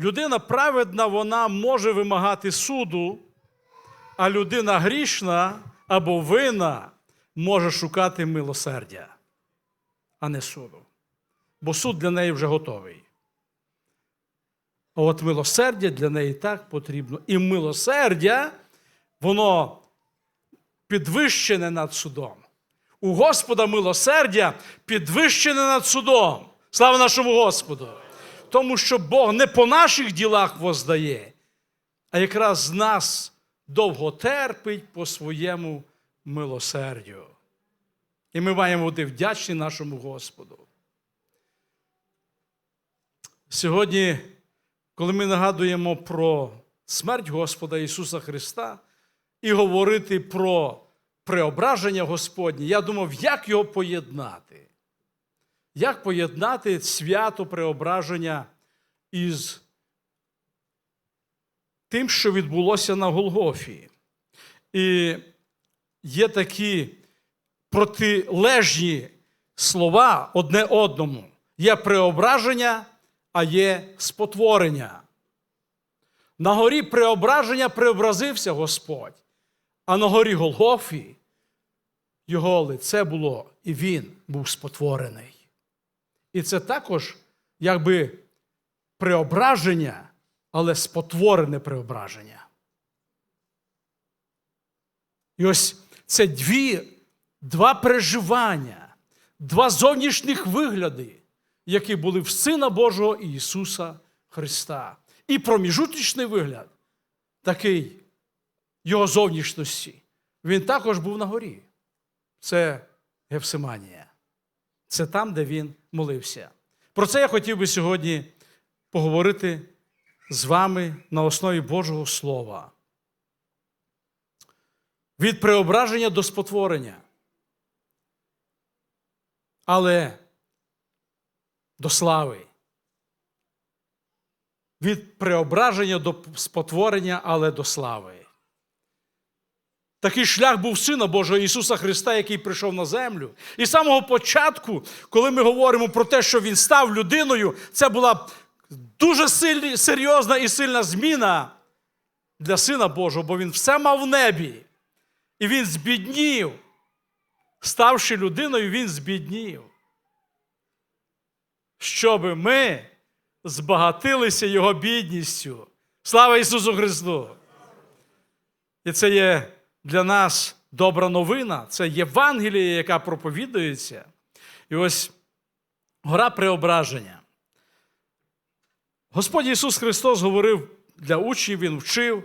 людина праведна, вона може вимагати суду, а людина грішна або винна може шукати милосердя, а не суду. Бо суд для неї вже готовий. А от милосердя для неї так потрібно. І милосердя, воно підвищене над судом. У Господа милосердя підвищене над судом. Слава нашому Господу! Тому що Бог не по наших ділах воздає, а якраз нас довго терпить по своєму милосердю. І ми маємо бути вдячні нашому Господу. Сьогодні, коли ми нагадуємо про смерть Господа Ісуса Христа і говорити про преображення Господнє, я думав, як його поєднати. Як поєднати свято преображення із тим, що відбулося на Голгофі? І є такі протилежні слова одне одному. Є преображення, а є спотворення. На горі преображення преобразився Господь, а на горі Голгофі його лице було, і він був спотворений. І це також якби преображення, але спотворене преображення. І ось це дві, два переживання, два зовнішніх вигляди, які були в Сина Божого Ісуса Христа. І проміжуточний вигляд, такий його зовнішності, він також був на горі. Це Гефсиманія. Це там, де він молився. Про це я хотів би сьогодні поговорити з вами на основі Божого Слова. Від преображення до спотворення. Але до слави. Від преображення до спотворення, але до слави. Такий шлях був Сина Божого Ісуса Христа, який прийшов на землю. І з самого початку, коли ми говоримо про те, що Він став людиною, це була дуже серйозна і сильна зміна для Сина Божого, бо Він все мав в небі. І Він збіднів. Ставши людиною, Він збіднів. Щоб ми збагатилися Його бідністю. Слава Ісусу Христу! І це є для нас добра новина, це Євангеліє, яка проповідується. І ось гора преображення. Господь Ісус Христос говорив для учнів, Він вчив.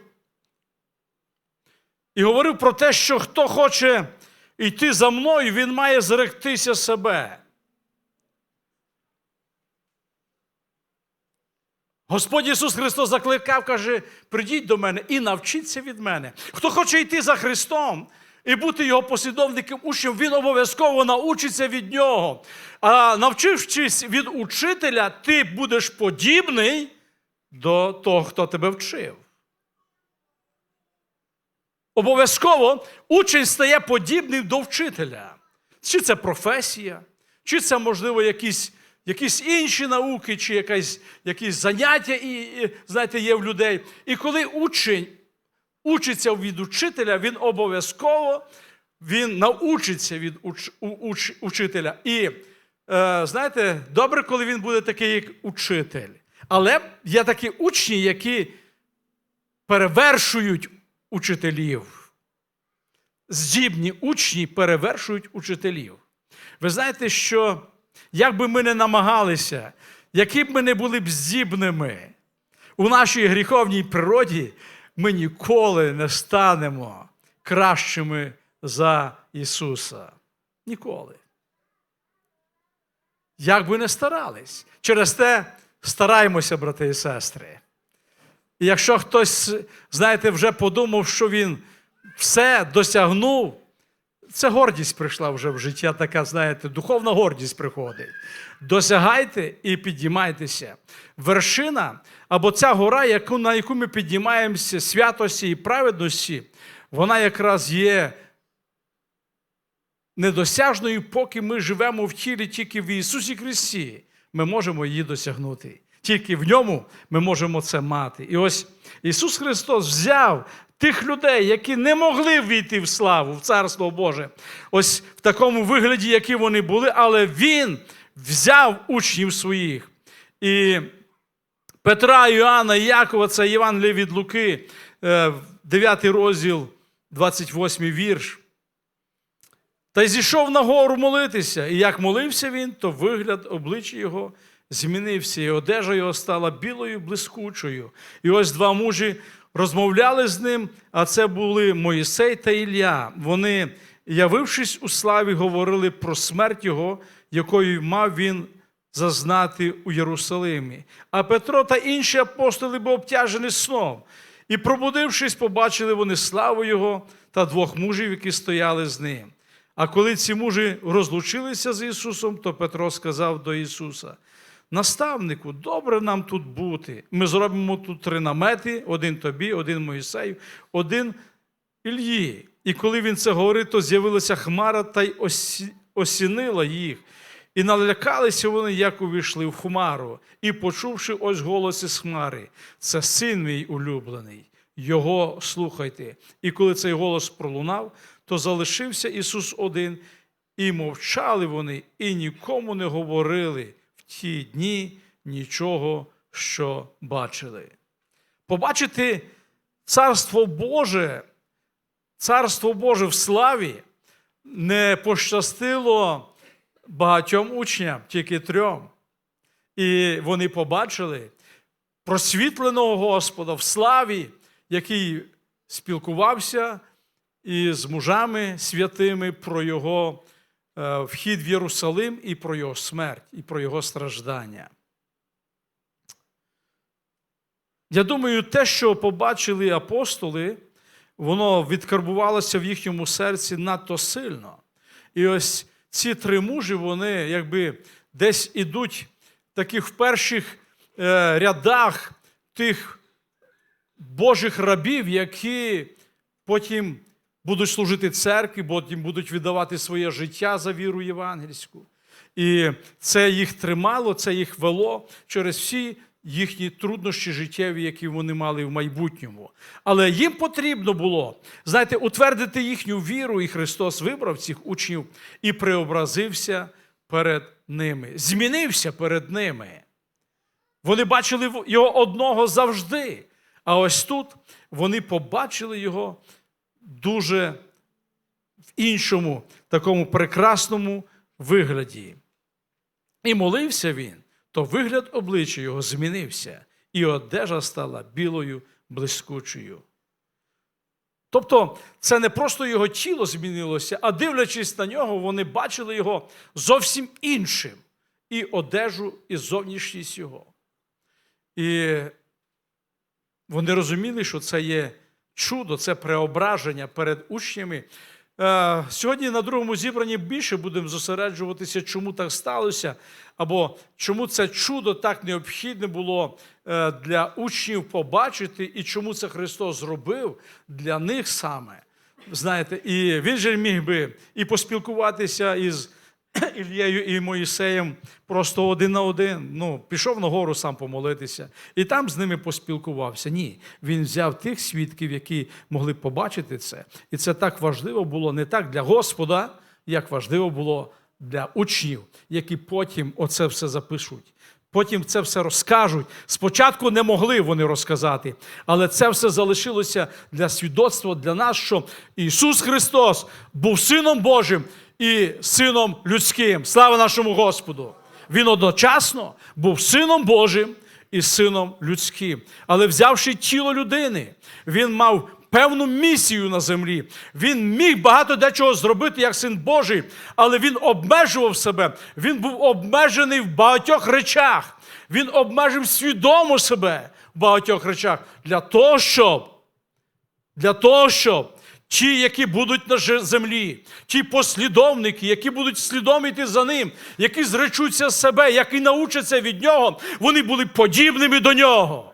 І говорив про те, що хто хоче йти за мною, він має зректися себе. Господь Ісус Христос закликав, каже: прийдіть до мене і навчіться від мене. Хто хоче йти за Христом і бути його послідовником учнем, він обов'язково научиться від нього. А навчившись від учителя, ти будеш подібний до того, хто тебе вчив. Обов'язково учень стає подібним до вчителя. Чи це професія, чи це, можливо, якісь якісь інші науки, чи якась, якісь заняття і, і, знаєте, є в людей. І коли учень учиться від учителя, він обов'язково він научиться від уч, уч, учителя. І е, знаєте, добре, коли він буде такий, як учитель. Але є такі учні, які перевершують учителів. Здібні учні перевершують учителів. Ви знаєте, що як би ми не намагалися, які б ми не були б здібними у нашій гріховній природі, ми ніколи не станемо кращими за Ісуса. Ніколи. Як би не старались. Через те стараємося, брати і сестри. І якщо хтось, знаєте, вже подумав, що він все досягнув, це гордість прийшла вже в життя, така, знаєте, духовна гордість приходить. Досягайте і підіймайтеся. Вершина або ця гора, яку, на яку ми підіймаємося, святості і праведності, вона якраз є недосяжною, поки ми живемо в тілі тільки в Ісусі Христі. Ми можемо її досягнути. Тільки в ньому ми можемо це мати. І ось Ісус Христос взяв тих людей, які не могли війти в славу, в Царство Боже, ось в такому вигляді, які вони були, але Він взяв учнів своїх. І Петра, Іоанна і Якова, це Євангеліє від Луки, 9 розділ, 28 вірш. Та й зійшов на гору молитися, і як молився він, то вигляд обличчя його змінився, і одежа його стала білою, блискучою. І ось два мужі розмовляли з ним, а це були Моїсей та Ілля. Вони, явившись у славі, говорили про смерть його, якою мав він зазнати у Єрусалимі. А Петро та інші апостоли були обтяжені сном. І, пробудившись, побачили вони славу Його та двох мужів, які стояли з ним. А коли ці мужі розлучилися з Ісусом, то Петро сказав до Ісуса: Наставнику, добре нам тут бути. Ми зробимо тут три намети: один тобі, один Моїсею, один Ільї. І коли він це говорив, то з'явилася хмара та й осі- осінила їх. І налякалися вони, як увійшли в хмару, і, почувши ось голос із хмари, це син мій улюблений, його слухайте. І коли цей голос пролунав, то залишився Ісус один, і мовчали вони, і нікому не говорили ті дні нічого, що бачили. Побачити Царство Боже, Царство Боже в славі не пощастило багатьом учням, тільки трьом. І вони побачили просвітленого Господа в славі, який спілкувався із мужами святими про його вхід в Єрусалим і про його смерть, і про його страждання. Я думаю, те, що побачили апостоли, воно відкарбувалося в їхньому серці надто сильно. І ось ці три мужі, вони якби десь ідуть таких в перших е, рядах тих Божих рабів, які потім будуть служити церкві, потім будуть віддавати своє життя за віру євангельську. І це їх тримало, це їх вело через всі їхні труднощі життєві, які вони мали в майбутньому. Але їм потрібно було, знаєте, утвердити їхню віру, і Христос вибрав цих учнів і преобразився перед ними, змінився перед ними. Вони бачили його одного завжди. А ось тут вони побачили його дуже в іншому, такому прекрасному вигляді. І молився він, то вигляд обличчя його змінився, і одежа стала білою, блискучою. Тобто, це не просто його тіло змінилося, а дивлячись на нього, вони бачили його зовсім іншим. І одежу, і зовнішність його. І вони розуміли, що це є чудо, це преображення перед учнями. Е, Сьогодні на другому зібранні більше будемо зосереджуватися, чому так сталося, або чому це чудо так необхідне було е, для учнів побачити, і чому це Христос зробив для них саме. Знаєте, і він же міг би і поспілкуватися із Ілією і Моїсеєм просто один на один. Ну, пішов на гору сам помолитися, і там з ними поспілкувався. Ні, він взяв тих свідків, які могли побачити це. І це так важливо було не так для Господа, як важливо було для учнів, які потім оце все запишуть. Потім це все розкажуть. Спочатку не могли вони розказати, але це все залишилося для свідоцтва для нас, що Ісус Христос був Сином Божим і Сином людським. Слава нашому Господу! Він одночасно був Сином Божим і Сином людським. Але взявши тіло людини, він мав певну місію на землі. Він міг багато дечого зробити як син Божий, але він обмежував себе. Він був обмежений в багатьох речах. Він обмежив свідомо себе в багатьох речах для того, щоб, для того, щоб ті, які будуть на землі, ті послідовники, які будуть слідом іти за ним, які зречуться себе, які научаться від нього, вони були подібними до нього.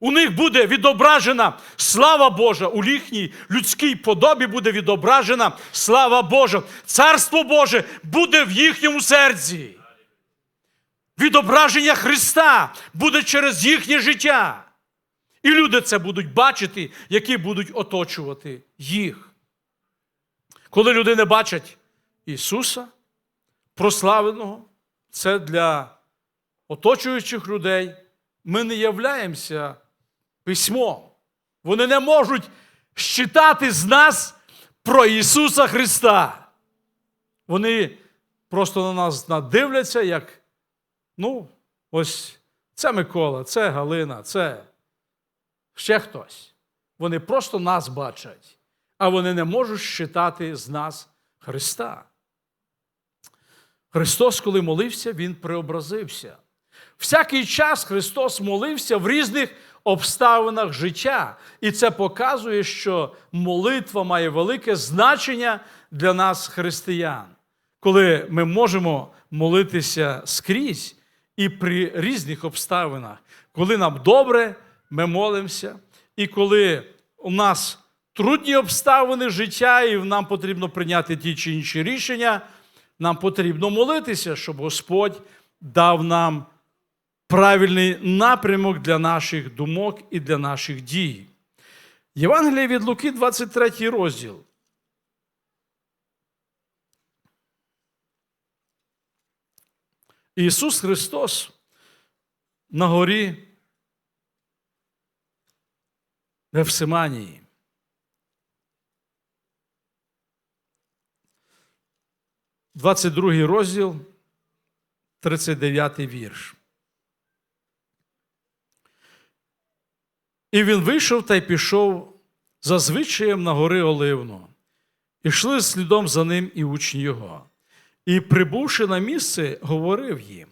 У них буде відображена слава Божа, у їхній людській подобі буде відображена слава Божа. Царство Боже буде в їхньому серці. відображення Христа буде через їхнє життя. І люди це будуть бачити, які будуть оточувати їх. Коли люди не бачать Ісуса, прославленого, це для оточуючих людей. Ми не являємося письмом. Вони не можуть щитати з нас про Ісуса Христа. Вони просто на нас надивляться, як, ну, ось це Микола, це Галина, це ще хтось. Вони просто нас бачать, а вони не можуть щитати з нас Христа. Христос, коли молився, Він преобразився. Всякий час Христос молився в різних обставинах життя. І це показує, що молитва має велике значення для нас, християн, коли ми можемо молитися скрізь і при різних обставинах. Коли нам добре, ми молимося, і коли у нас трудні обставини життя, і нам потрібно прийняти ті чи інші рішення, нам потрібно молитися, щоб Господь дав нам правильний напрямок для наших думок і для наших дій. Євангеліє від Луки, 23 розділ. Ісус Христос на горі Гефсиманії. Двадцять другий розділ, 39 вірш. І він вийшов та й пішов за звичаєм на гори Оливну. Ішли слідом за ним і учні його. І, прибувши на місце, говорив їм: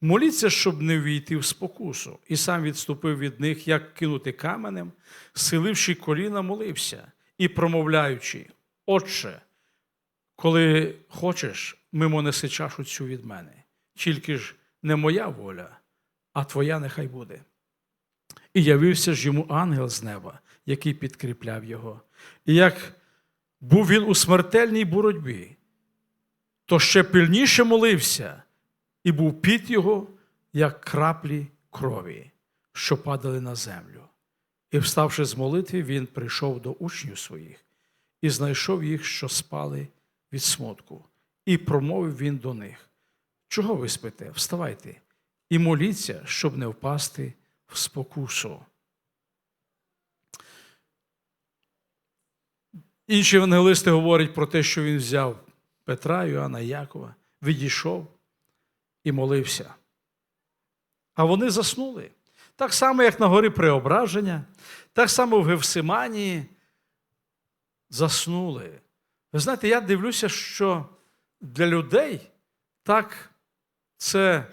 моліться, щоб не війти в спокусу. І сам відступив від них, як кинути каменем, силивши коліна, молився і промовляючи: Отче, коли хочеш, мимо неси чашу цю від мене, тільки ж не моя воля, а твоя нехай буде. І явився ж йому ангел з неба, який підкріпляв його. І як був він у смертельній боротьбі, то ще пильніше молився, і був під його, як краплі крові, що падали на землю. І, вставши з молитви, він прийшов до учнів своїх і знайшов їх, що спали від смутку, і промовив він до них: Чого ви спите? Вставайте і моліться, щоб не впасти в спокусу. Інші евангелисти говорять про те, що він взяв Петра, Йоанна, Якова, відійшов і молився. А вони заснули. Так само, як на горі Преображення, так само в Гевсиманії заснули. Ви знаєте, я дивлюся, що для людей так це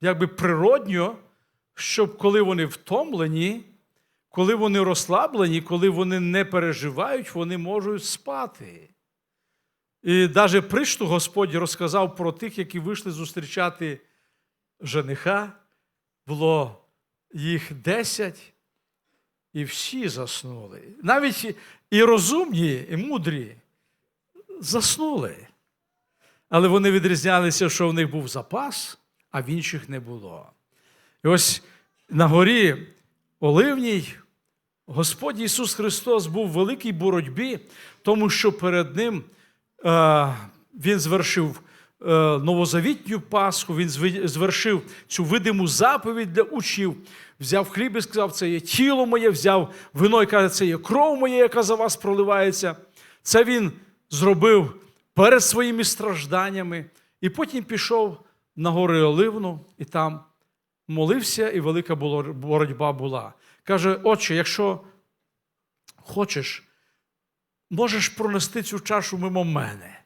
якби природньо, щоб коли вони втомлені, коли вони розслаблені, коли вони не переживають, вони можуть спати. І навіть пришту Господь розказав про тих, які вийшли зустрічати жениха. Було їх десять, і всі заснули. Навіть і розумні, і мудрі заснули. Але вони відрізнялися, що в них був запас, а в інших не було. І ось на горі Оливній Господь Ісус Христос був в великій боротьбі, тому що перед Ним Він звершив е, новозавітню Пасху, Він звершив цю видиму заповідь для учнів, взяв хліб і сказав, це є тіло моє, взяв вино і каже, це є кров моя, яка за вас проливається. Це Він зробив перед своїми стражданнями, і потім пішов на гори Оливну, і там молився, і велика боротьба була. Каже, отче, якщо хочеш, можеш пронести цю чашу мимо мене,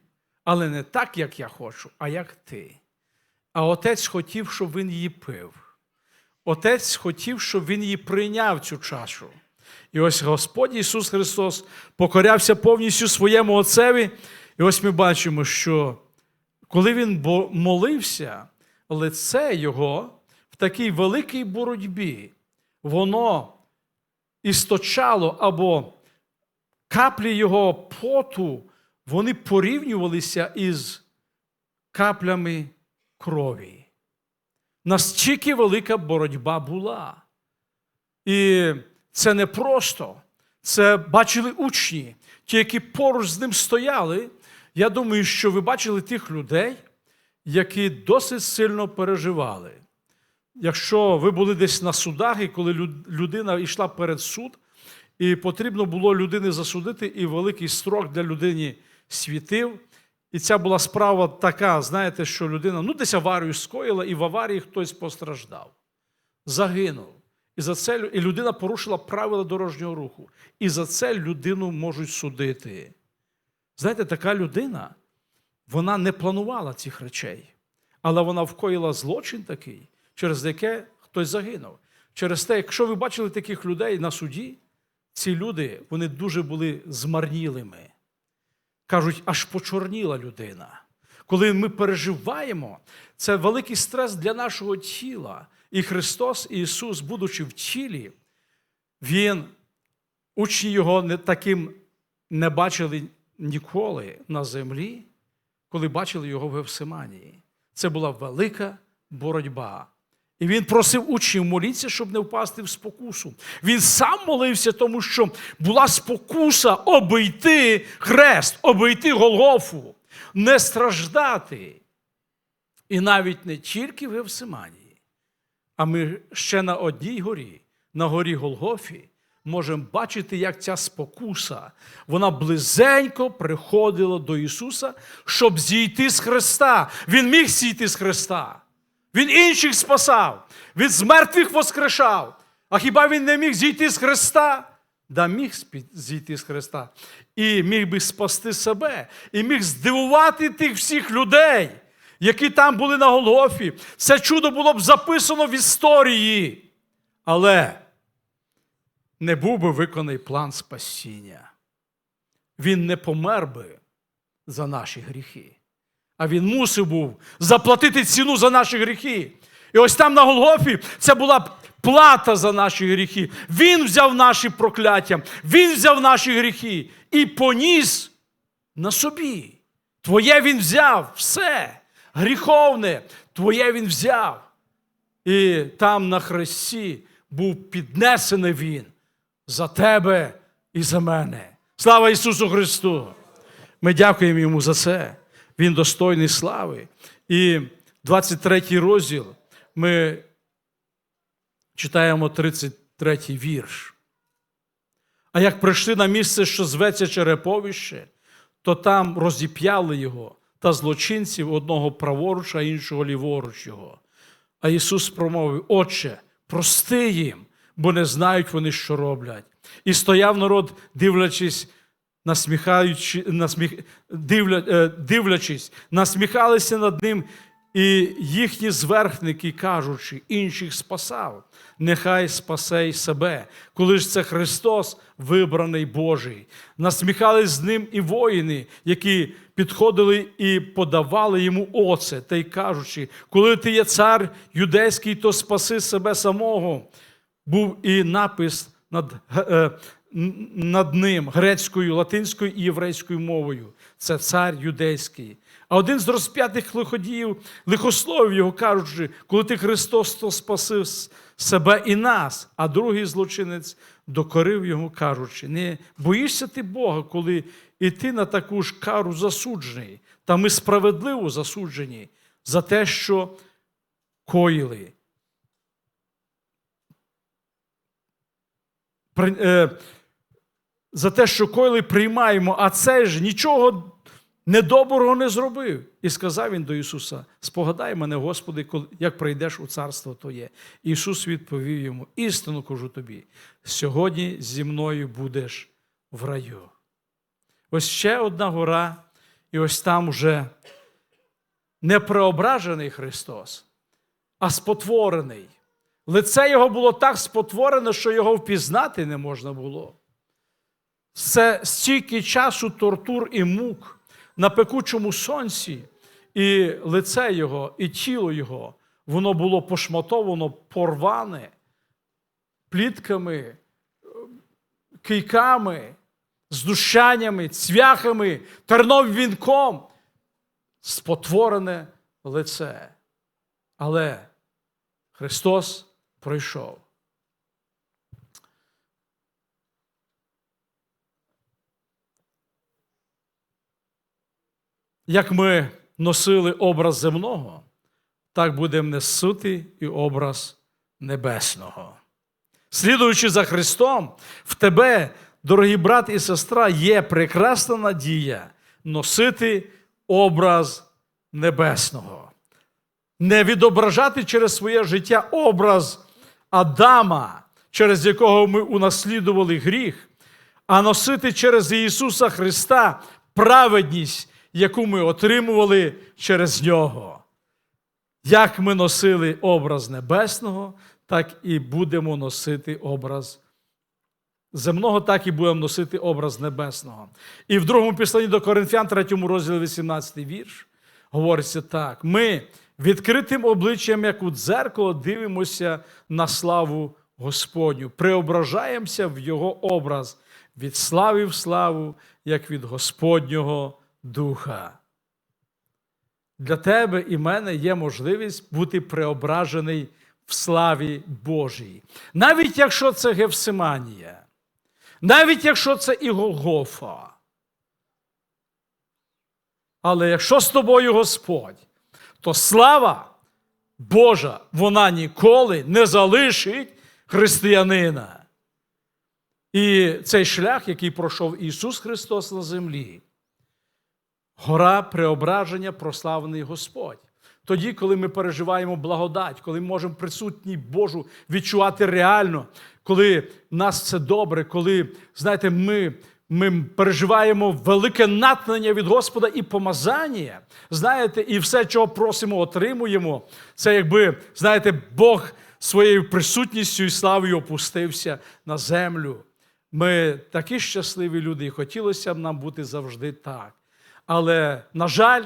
але не так, як я хочу, а як ти. А отець хотів, щоб він її пив. Отець хотів, щоб він її прийняв цю чашу. І ось Господь Ісус Христос покорявся повністю своєму Отцеві. І ось ми бачимо, що коли він молився, лице його в такій великій боротьбі, воно істочало або каплі його поту, вони порівнювалися із каплями крові. Настільки велика боротьба була. І це не просто. Це бачили учні, ті, які поруч з ним стояли. Я думаю, що ви бачили тих людей, які досить сильно переживали. Якщо ви були десь на судах, і коли людина йшла перед суд, і потрібно було людини засудити, і великий строк для людини світив. І ця була справа така, знаєте, що людина ну, десь аварію скоїла, і в аварії хтось постраждав, загинув. І за це і людина порушила правила дорожнього руху. І за це людину можуть судити. Знаєте, така людина, вона не планувала цих речей, але вона вкоїла злочин такий, через яке хтось загинув. Через те, якщо ви бачили таких людей на суді, ці люди вони дуже були змарнілими. Кажуть, аж почорніла людина. Коли ми переживаємо, це великий стрес для нашого тіла. І Христос, і Ісус, будучи в тілі, Він, учні Його не таким не бачили ніколи на землі, коли бачили його в Евсиманії. Це була велика боротьба. І він просив учнів молитися, щоб не впасти в спокусу. Він сам молився, тому що була спокуса обійти хрест, обійти Голгофу, не страждати. І навіть не тільки в Евсиманії, а ми ще на одній горі, на горі Голгофі, можемо бачити, як ця спокуса, вона близенько приходила до Ісуса, щоб зійти з Христа. Він міг зійти з Христа. Він інших спасав, він з мертвих воскрешав. А хіба він не міг зійти з Христа? Да міг зійти з Христа. І міг би спасти себе, і міг здивувати тих всіх людей, які там були на Голгофі. Це чудо було б записано в історії. Але не був би виконаний план спасіння. Він не помер би за наші гріхи. А він мусив був заплатити ціну за наші гріхи. І ось там на Голгофі це була плата за наші гріхи. Він взяв наші прокляття, він взяв наші гріхи і поніс на собі. Твоє він взяв все. Гріховне, твоє він взяв. І там на хресті був піднесений він за тебе і за мене. Слава Ісусу Христу! Ми дякуємо йому за це. Він достойний слави. І 23 розділ ми читаємо 33 вірш. А як прийшли на місце, що зветься Череповище, то там розіп'яли його та злочинців одного праворуч, а іншого ліворуч його. А Ісус промовив: Отче, прости їм, бо не знають вони, що роблять. І стояв народ, дивлячись, насміхаючи, насміх, дивля, е, дивлячись, насміхалися над ним, і їхні зверхники, кажучи, інших спасав, нехай спасе й себе, коли ж це Христос, вибраний Божий. Насміхались з ним і воїни, які підходили і подавали йому оце, та й кажучи, коли ти є цар юдейський, то спаси себе самого. Був і напис над, е, над ним грецькою, латинською і єврейською мовою. Це цар юдейський. А один з розп'ятих лиходіїв лихословив його, кажучи, коли ти Христос, то спасив себе і нас. А другий злочинець докорив його, кажучи: не боїшся ти Бога, коли і ти на таку ж кару засуджений, та ми справедливо засуджені за те, що коїли. За те, що коли приймаємо, а це ж нічого недоброго не зробив. І сказав він до Ісуса: Спогадай мене, Господи, як прийдеш у царство Твоє. Ісус відповів йому: істину кажу тобі, сьогодні зі мною будеш в раю. Ось ще одна гора, і ось там уже не преображений Христос, а спотворений. Лице його було так спотворене, що його впізнати не можна було. Це стільки часу тортур і мук на пекучому сонці, і лице його, і тіло його, воно було пошматовано, порване плітками, кийками, здущаннями, цвяхами, терновим вінком, спотворене лице. Але Христос пройшов. Як ми носили образ земного, так будемо несути і образ небесного. Слідуючи за Христом, в тебе, дорогі брат і сестра, є прекрасна надія носити образ небесного, не відображати через своє життя образ Адама, через якого ми унаслідували гріх, а носити через Ісуса Христа праведність, яку ми отримували через Нього. Як ми носили образ небесного, так і будемо носити образ земного, так і будемо носити образ небесного. І в другому післанні до Коринфян, 3 розділі 18 вірш, говориться так: ми відкритим обличчям, як у дзеркало, дивимося на славу Господню, преображаємося в Його образ від слави в славу, як від Господнього Духа. Для тебе і мене є можливість бути преображений в славі Божій. Навіть якщо це Гевсиманія, навіть якщо це і Голгофа. Але якщо з тобою Господь, то слава Божа, вона ніколи не залишить християнина. І цей шлях, який пройшов Ісус Христос на землі, гора преображення, прославлений Господь. Тоді, коли ми переживаємо благодать, коли ми можемо присутні Божу відчувати реально, коли нас це добре, коли, знаєте, ми, ми переживаємо велике натхнення від Господа і помазання, знаєте, і все, чого просимо, отримуємо. Це якби, знаєте, Бог своєю присутністю і славою опустився на землю. Ми такі щасливі люди, і хотілося б нам бути завжди так. Але, на жаль,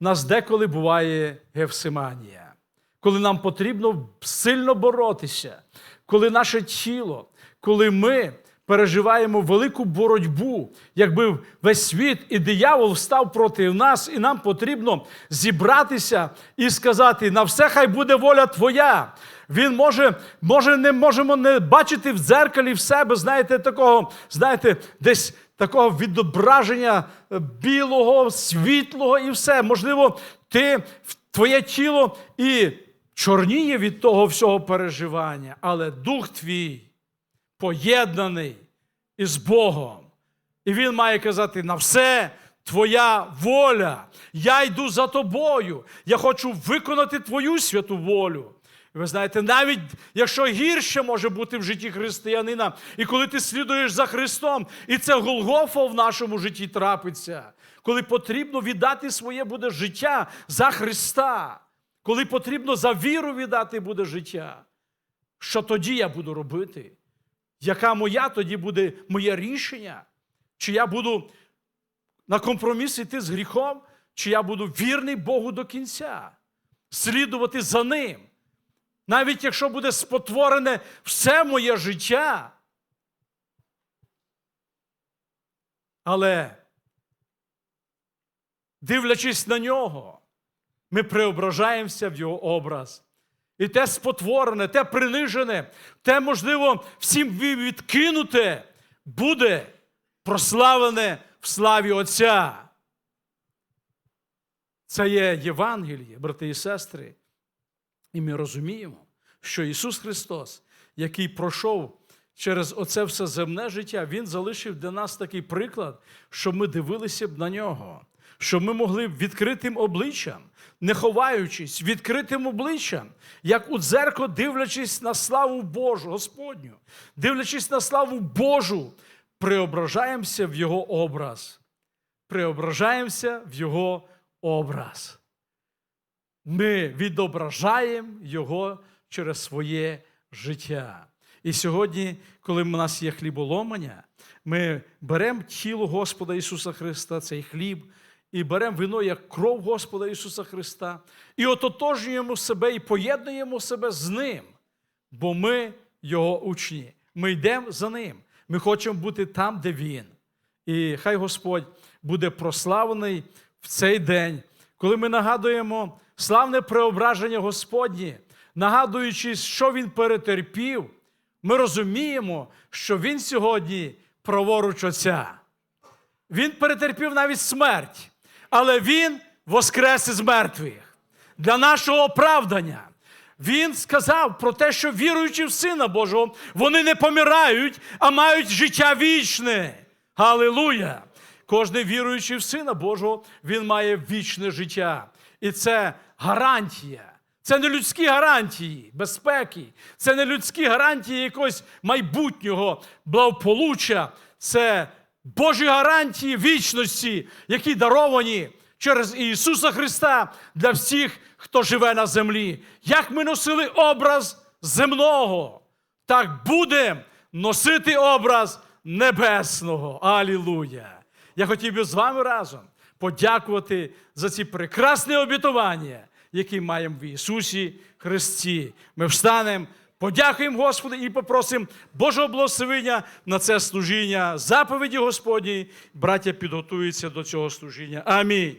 нас деколи буває гевсиманія, коли нам потрібно сильно боротися, коли наше тіло, коли ми переживаємо велику боротьбу, якби весь світ і диявол встав проти нас, і нам потрібно зібратися і сказати: на все хай буде воля Твоя. Він може, може, не можемо не бачити в дзеркалі в себе, знаєте, такого, знаєте, десь такого відображення е, білого, світлого і все. Можливо, ти, твоє тіло і чорніє від того всього переживання, але дух твій поєднаний із Богом. І він має казати: на все твоя воля. Я йду за тобою. Я хочу виконати твою святу волю. Ви знаєте, навіть якщо гірше може бути в житті християнина, і коли ти слідуєш за Христом, і це Голгофа в нашому житті трапиться, коли потрібно віддати своє буде життя за Христа, коли потрібно за віру віддати буде життя, що тоді я буду робити? Яка моя тоді буде моє рішення? Чи я буду на компроміс йти з гріхом, чи я буду вірний Богу до кінця, слідувати за Ним? Навіть якщо буде спотворене все моє життя. Але, дивлячись на нього, ми преображаємося в його образ. І те спотворене, те принижене, те, можливо, всім відкинуте, буде прославлене в славі Отця. Це є Євангеліє, брати і сестри. І ми розуміємо, що Ісус Христос, який пройшов через оце все земне життя, Він залишив для нас такий приклад, щоб ми дивилися б на нього, щоб ми могли б відкритим обличчям, не ховаючись, відкритим обличчям, як у дзеркало, дивлячись на славу Божу, Господню, дивлячись на славу Божу, преображаємося в Його образ. Преображаємося в Його образ ми відображаємо Його через своє життя. І сьогодні, коли в нас є хліболомання, ми беремо тіло Господа Ісуса Христа, цей хліб, і беремо вино як кров Господа Ісуса Христа, і ототожнюємо себе і поєднуємо себе з Ним, бо ми Його учні. Ми йдемо за Ним. Ми хочемо бути там, де Він. І хай Господь буде прославлений в цей день, коли ми нагадуємо славне преображення Господнє нагадуючи, що він перетерпів, ми розуміємо, що він сьогодні праворуч Отця. Він перетерпів навіть смерть, але він воскрес із мертвих для нашого оправдання. Він сказав про те, що віруючи в Сина Божого, вони не помирають, а мають життя вічне. Галилуя! Кожний віруючий в Сина Божого, він має вічне життя. І це гарантія. Це не людські гарантії безпеки, це не людські гарантії якогось майбутнього благополуччя. Це Божі гарантії вічності, які даровані через Ісуса Христа для всіх, хто живе на землі. Як ми носили образ земного, так будемо носити образ небесного. Алілуя! Я хотів би з вами разом подякувати за ці прекрасні обітування, які маємо в Ісусі Христі. Ми встанемо, подякуємо Господу і попросимо Божого благословення на це служіння, заповіді Господні. Браття підготуються до цього служіння. Амінь.